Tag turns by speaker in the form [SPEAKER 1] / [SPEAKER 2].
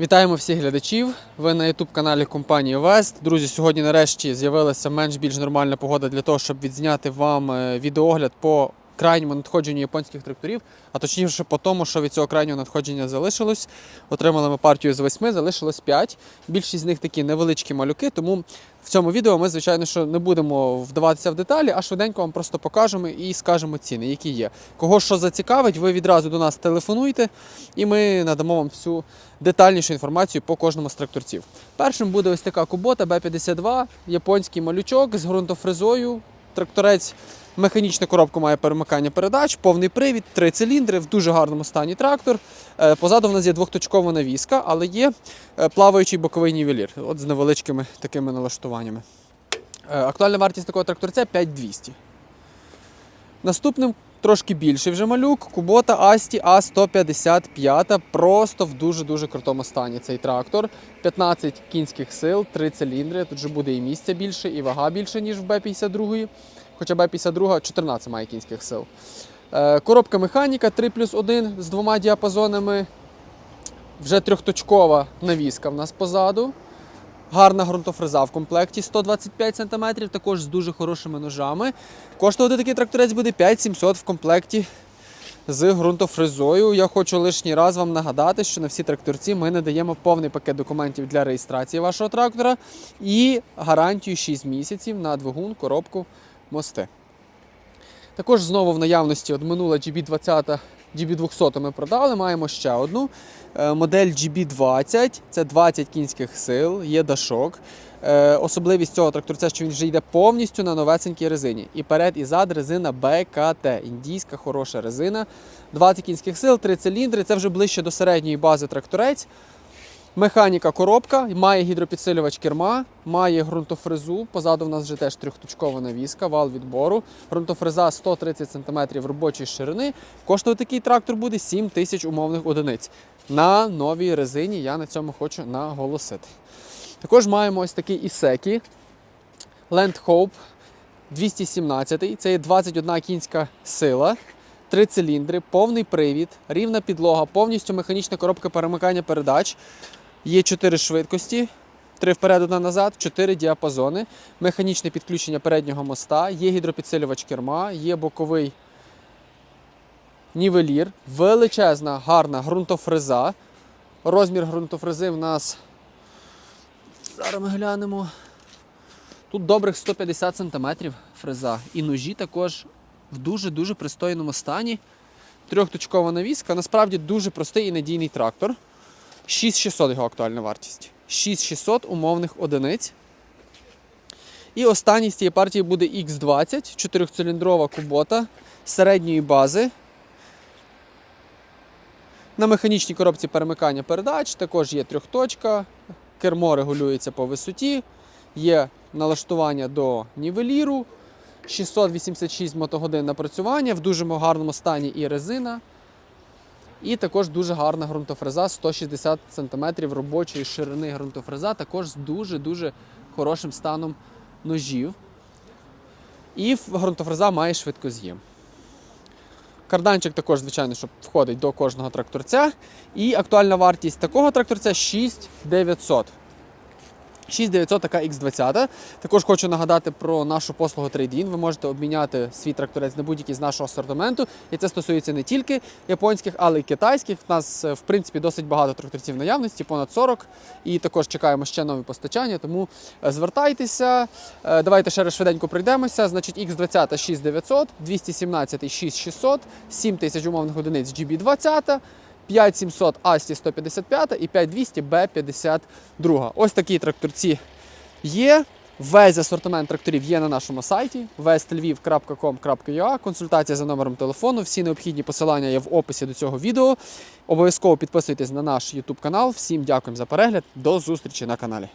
[SPEAKER 1] Вітаємо всіх глядачів. Ви на youtube каналі компанії Вест. Друзі, сьогодні нарешті з'явилася менш-більш нормальна погода для того, щоб відзняти вам е, відеогляд по крайньому надходженню японських тракторів, а точніше по тому, що від цього крайнього надходження залишилось. Отримали ми партію з восьми, залишилось 5. Більшість з них такі невеличкі малюки, тому в цьому відео ми, звичайно, що не будемо вдаватися в деталі, а швиденько вам просто покажемо і скажемо ціни, які є. Кого що зацікавить, ви відразу до нас телефонуйте, і ми надамо вам всю детальнішу інформацію по кожному з тракторців. Першим буде ось така кубота Б-52, японський малючок з ґрунтофрезою. Тракторець механічну коробку має перемикання передач, повний привід, три циліндри, в дуже гарному стані трактор. Е, Позаду в нас є двохточкова навіска, але є е, плаваючий боковий нівелір, от з невеличкими такими налаштуваннями. Е, Актуальна вартість такого тракторця 5200. Наступним трошки більший вже малюк. Кубота Асті А155. Просто в дуже-дуже крутому стані цей трактор. 15 кінських сил, 3 циліндри. Тут же буде і місця більше, і вага більше, ніж в Б-52. Хоча Б-52 14 має кінських сил. Е, Коробка механіка 3 плюс 1 з двома діапазонами. Вже трьохточкова навіска в нас позаду. Гарна ґрунтофреза в комплекті 125 см, також з дуже хорошими ножами. Коштувати такий тракторець буде 5700 в комплекті з ґрунтофрезою. Я хочу лишній раз вам нагадати, що на всі тракторці ми надаємо повний пакет документів для реєстрації вашого трактора і гарантію 6 місяців на двигун, коробку, мости. Також знову в наявності от минула GB20, GB200 ми продали, маємо ще одну. Е, Модель GB20, це 20 кінських сил, є дашок. Е, Особливість цього тракторця, що він вже йде повністю на новесенькій резині. І перед, і зад резина БКТ. Індійська хороша резина. 20 кінських сил, 3 циліндри. Це вже ближче до середньої бази тракторець. Механіка коробка, має гідропідсилювач керма, має ґрунтофрезу. Позаду в нас вже теж трьохточкова навіска, вал відбору. Ґрунтофреза 130 см робочої ширини. Коштує такий трактор буде 7 тисяч умовних одиниць. На новій резині я на цьому хочу наголосити. Також маємо ось такий Ісекі Land Hope 217. Це є 21 кінська сила. Три циліндри, повний привід, рівна підлога, повністю механічна коробка перемикання передач. Є чотири швидкості, три вперед, одна назад, чотири діапазони, механічне підключення переднього моста, є гідропідсилювач керма, є боковий нівелір, величезна, гарна ґрунтофреза. Розмір ґрунтофрези в нас. Зараз ми глянемо. Тут добрих 150 см фреза. І ножі також в дуже-дуже пристойному стані. Трьохточкова навіска. Насправді дуже простий і надійний трактор. 6600 його актуальна вартість. 6600 умовних одиниць. І останній з цієї партії буде X20, 4-циліндрова кубота середньої бази. На механічній коробці перемикання передач також є трьохточка, кермо регулюється по висоті, є налаштування до нівеліру, 686 мотогодин напрацювання, в дуже гарному стані і резина. І також дуже гарна ґрунтофреза, 160 см робочої ширини ґрунтофреза, також з дуже-дуже хорошим станом ножів. І ґрунтофреза має швидкоз'єм. Карданчик також, звичайно, що входить до кожного тракторця. І актуальна вартість такого тракторця 6900. 6900 така X20. Також хочу нагадати про нашу послугу Trade-in. Ви можете обміняти свій тракторець на будь-який з нашого асортименту. І це стосується не тільки японських, але й китайських. У нас, е, в принципі, досить багато тракторців наявності, понад 40. І також чекаємо ще нові постачання. Тому е, звертайтеся. Е, Давайте ще раз швиденько пройдемося. Значить, X20 6900, 217 6600, 7000 умовних одиниць GB20. 5700 Асті 155 і 5200 Б52. Ось такі тракторці є. Весь асортимент тракторів є на нашому сайті westlviv.com.ua. Консультація за номером телефону. Всі необхідні посилання є в описі до цього відео. Обов'язково підписуйтесь на наш YouTube канал. Всім дякуємо за перегляд. До зустрічі на каналі.